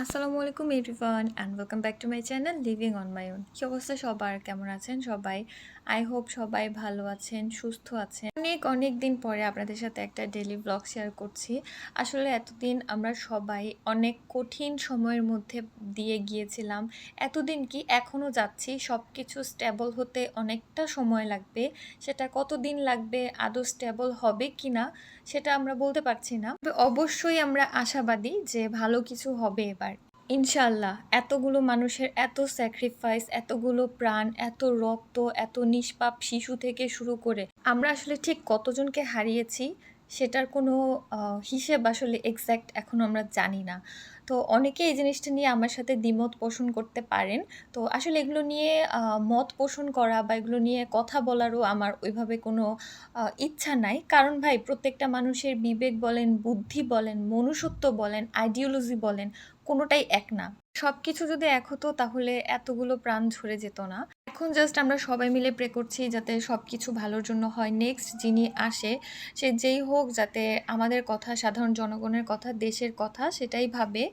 আসসালামু আলাইকুম everyone and welcome back to my channel living on my own কী অবস্থা সবার? কেমন আছেন সবাই? আই হোপ সবাই ভালো আছেন, সুস্থ আছেন। অনেক অনেক দিন পরে আপনাদের সাথে একটা ডেলি ব্লগ শেয়ার করছি। আসলে এতদিন আমরা সবাই অনেক কঠিন সময়ের মধ্যে দিয়ে গিয়েছিলাম। এতদিন কি এখনও যাচ্ছি সব কিছু স্টেবল হতে অনেকটা সময় লাগবে। সেটা কতদিন লাগবে, আদৌ স্টেবল হবে কি না সেটা আমরা বলতে পারছি না। তবে অবশ্যই আমরা আশাবাদী যে ভালো কিছু হবে এবার। ইনশাল্লাহ এতগুলো মানুষের এত স্যাক্রিফাইস এতগুলো প্রাণ, এত রক্ত, এত নিষ্পাপ শিশু থেকে শুরু করে আমরা আসলে ঠিক কতজনকে হারিয়েছি? সেটার কোনো হিসেব আসলে এক্স্যাক্ট এখন আমরা জানি না। তো অনেকে এই জিনিসটা নিয়ে আমার সাথে দ্বিমত পোষণ করতে পারেন। তো আসলে এগুলো নিয়ে মত পোষণ করা বা এগুলো নিয়ে কথা বলারও আমার ওইভাবে কোনো ইচ্ছা নাই। কারণ ভাই, প্রত্যেকটা মানুষের বিবেক বলেন, বুদ্ধি বলেন, মনুষ্যত্ব বলেন আইডিওলজি বলেন, কোনোটাই এক না। সব কিছু যদি এক হতো, তাহলে এতগুলো প্রাণ ঝরে যেত না। এখন জাস্ট আমরা সবাই মিলে প্রে করছি যাতে সব কিছু ভালোর জন্য হয়। নেক্সট যিনি আসে, সে যেই হোক, যাতে আমাদের কথা, সাধারণ জনগণের কথা, দেশের কথা, সেটাই ভাবে।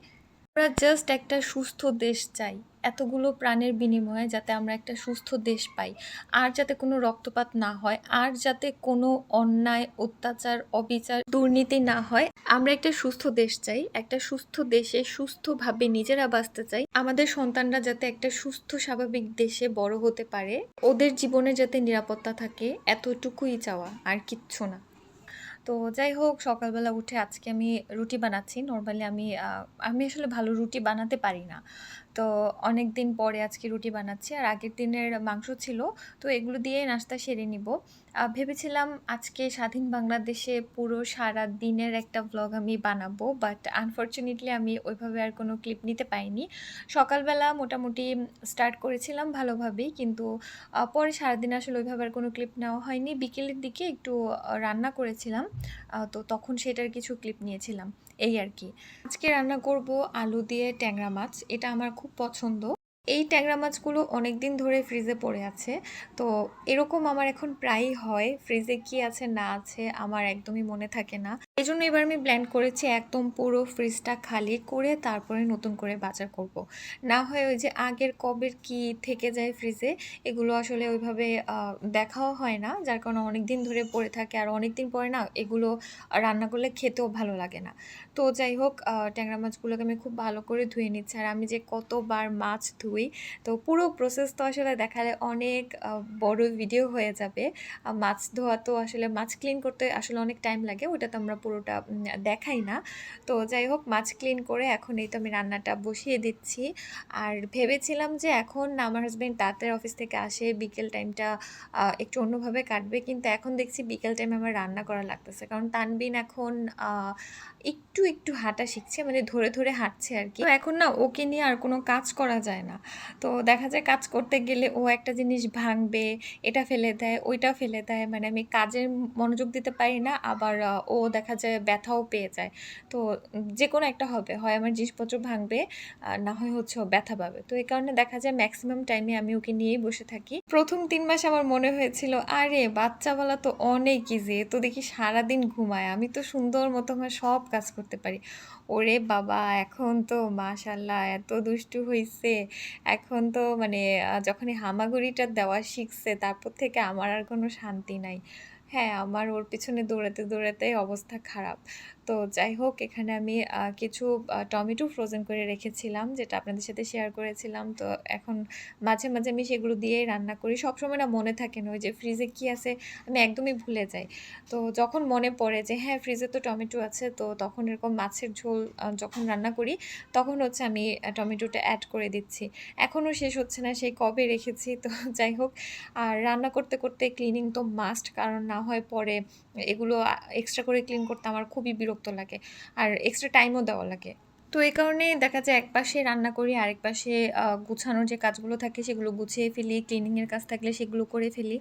আমরা জাস্ট একটা সুস্থ দেশ চাই। এতগুলো প্রাণের বিনিময়ে যাতে আমরা একটা সুস্থ দেশ পাই। আর যাতে কোনো রক্তপাত না হয়, আর যাতে কোনো অন্যায়, অত্যাচার, অবিচার, দুর্নীতি না হয়, আমরা একটা সুস্থ দেশ চাই। একটা সুস্থ দেশে সুস্থভাবে নিজেরা বাঁচতে চাই। আমাদের সন্তানরা যাতে একটা সুস্থ, স্বাভাবিক দেশে বড় হতে পারে। ওদের জীবনে যাতে নিরাপত্তা থাকে, এতটুকুই চাওয়া, আর কিচ্ছু না। তো যাই হোক, সকালবেলা উঠে আজকে আমি রুটি বানাচ্ছি। নর্মালি আমি আমি আসলে ভালো রুটি বানাতে পারি না। তো অনেক দিন পরে আজকে রুটি বানাচ্ছি। আর আগের দিনের মাংস ছিল, তো এগুলো দিয়ে নাস্তা সেরে নিব। ভেবেছিলাম আজকে স্বাধীন বাংলাদেশে পুরো সারা দিনের একটা ব্লগ আমি বানাবো বাট আনফর্চুনেটলি আমি ওইভাবে আর কোনো ক্লিপ নিতে পাইনি সকালবেলা মোটামুটি স্টার্ট করেছিলাম ভালোভাবেই, কিন্তু পরে সারাদিন আসলে ওইভাবে আর কোনো ক্লিপ নেওয়া হয়নি। বিকেলের দিকে একটু রান্না করেছিলাম তো তখন সেটার কিছু ক্লিপ নিয়েছিলাম, এই আর কি। আজকে রান্না করব আলু দিয়ে ট্যাংরা মাছ, এটা আমার খুব পছন্দ। এই ট্যাংরা মাছগুলো অনেক দিন ধরে ফ্রিজে পড়ে আছে। তো এরকম আমার এখন প্রায়ই হয়। ফ্রিজে কি আছে না আছে আমার একদমই মনে থাকে না। এই জন্য এবার আমি ব্ল্যান্ড করেছি একদম পুরো ফ্রিজটা খালি করে তারপরে নতুন করে বাজার করব। না হয় ওই যে আগের কবের কি থেকে যায় ফ্রিজে এগুলো আসলে ওইভাবে দেখাও হয় না। যার কারণে অনেক দিন ধরে পড়ে থাকে আর অনেক দিন পরে না এগুলো রান্না করলে খেতেও ভালো লাগে না। তো যাই হোক ট্যাংরা মাছগুলোকে আমি খুব ভালো করে ধুয়ে নিচ্ছি। আর আমি যে কতবার মাছ ধুই, তো পুরো প্রসেস তো আসলে দেখালে অনেক বড় ভিডিও হয়ে যাবে। মাছ ধোয়া তো আসলে মাছ ক্লিন করতে আসলে অনেক টাইম লাগে ওটা তো আমরা পুরোটা দেখাই না। তো যাই হোক, মাছ ক্লিন করে এখন এই তো আমি রান্নাটা বসিয়ে দিচ্ছি। আর ভেবেছিলাম যে এখন আমার হাজব্যান্ড তাড়াতাড়ি অফিস থেকে আসে, বিকেল টাইমটা একটু অন্যভাবে কাটবে। কিন্তু এখন দেখছি বিকেল টাইমে আমার রান্না করা লাগতেছে। কারণ তানবিন এখন একটু একটু হাঁটা শিখছে মানে ধরে ধরে হাঁটছে আর কি। এখন না ওকে নিয়ে আর কোনো কাজ করা যায় না। তো দেখা যায় কাজ করতে গেলে ও একটা জিনিস ভাঙবে, এটা ফেলে দেয়, ওইটা ফেলে দেয়। মানে আমি কাজের মনোযোগ দিতে পারি না। আবার ও দেখা যায় ব্যথাও পেয়ে যায়। তো যে কোনো একটা হবে, হয় আমার জিনিসপত্র ভাঙবে না হয় হচ্ছে ব্যথা পাবে। তো এই কারণে দেখা যায় ম্যাক্সিমাম টাইমে আমি ওকে নিয়েই বসে থাকি। প্রথম তিন মাস আমার মনে হয়েছিল, আরে বাচ্চাবেলা তো অনেক ইজি তো দেখি সারাদিন ঘুমায়, আমি তো সুন্দর মতো আমার সব কাজ করতে পারি। ওরে বাবা, এখন তো মাশাল্লাহ এত দুষ্টু হইছে। এখন তো মানে যখনই হামাগুড়িটা দেওয়া শিখছে, তারপর থেকে আমার আর কোনো শান্তি নাই। হ্যাঁ আমার ওর পিছনে দৌড়াতে দৌড়াতে অবস্থা খারাপ। তো যাই হোক, এখানে আমি কিছু টমেটো ফ্রোজেন করে রেখেছিলাম, যেটা আপনাদের সাথে শেয়ার করেছিলাম। তো এখন মাঝে মাঝে আমি সেগুলো দিয়েই রান্না করি। সবসময় না মনে থাকে না, ওই যে ফ্রিজে কি আছে, আমি একদমই ভুলে যাই। তো যখন মনে পড়ে যে হ্যাঁ ফ্রিজে তো টমেটো আছে, তো তখন এরকম মাছের ঝোল যখন রান্না করি, তখন হচ্ছে আমি টমেটোটা অ্যাড করে দিচ্ছি। এখনও শেষ হচ্ছে না, সেই কবে রেখেছি, তো যাই হোক, আর রান্না করতে করতে ক্লিনিং তো মাস্ট কারণ না হয় পরে এগুলো এক্সট্রা করে ক্লিন করতে আমার খুবই বিরক্ত লাগে। আর এক্সট্রা টাইমও দেওয়া লাগে। তো এই কারণে দেখা যায় এক পাশে রান্না করি, আরেক পাশে গুছানোর যে কাজগুলো থাকে সেগুলো গুছিয়ে ফেলি ক্লিনিংয়ের কাজ থাকলে সেগুলো করে ফেলি।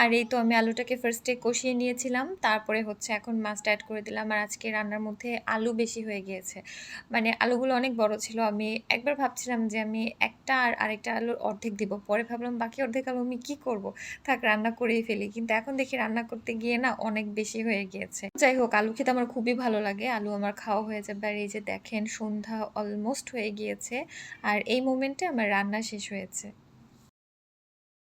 আর এই তো আমি আলুটাকে ফার্স্টে কষিয়ে নিয়েছিলাম, তারপরে হচ্ছে এখন মাছটা অ্যাড করে দিলাম। আর আজকে রান্নার মধ্যে আলু বেশি হয়ে গিয়েছে। মানে আলুগুলো অনেক বড় ছিল, আমি একবার ভাবছিলাম যে আমি একটা আর আরেকটা আলুর অর্ধেক দিব। পরে ভাবলাম বাকি অর্ধেক আলু আমি কী করব? থাক, রান্না করেই ফেলি। কিন্তু এখন দেখি রান্না করতে গিয়ে না অনেক বেশি হয়ে গিয়েছে। যাই হোক, আলু খেতে আমার খুবই ভালো লাগে। আলু আমার খাওয়া হয়ে যাবে। আর এই যে দেখেন সন্ধ্যা অলমোস্ট হয়ে গিয়েছে আর এই মোমেন্টে আমার রান্না শেষ হয়েছে।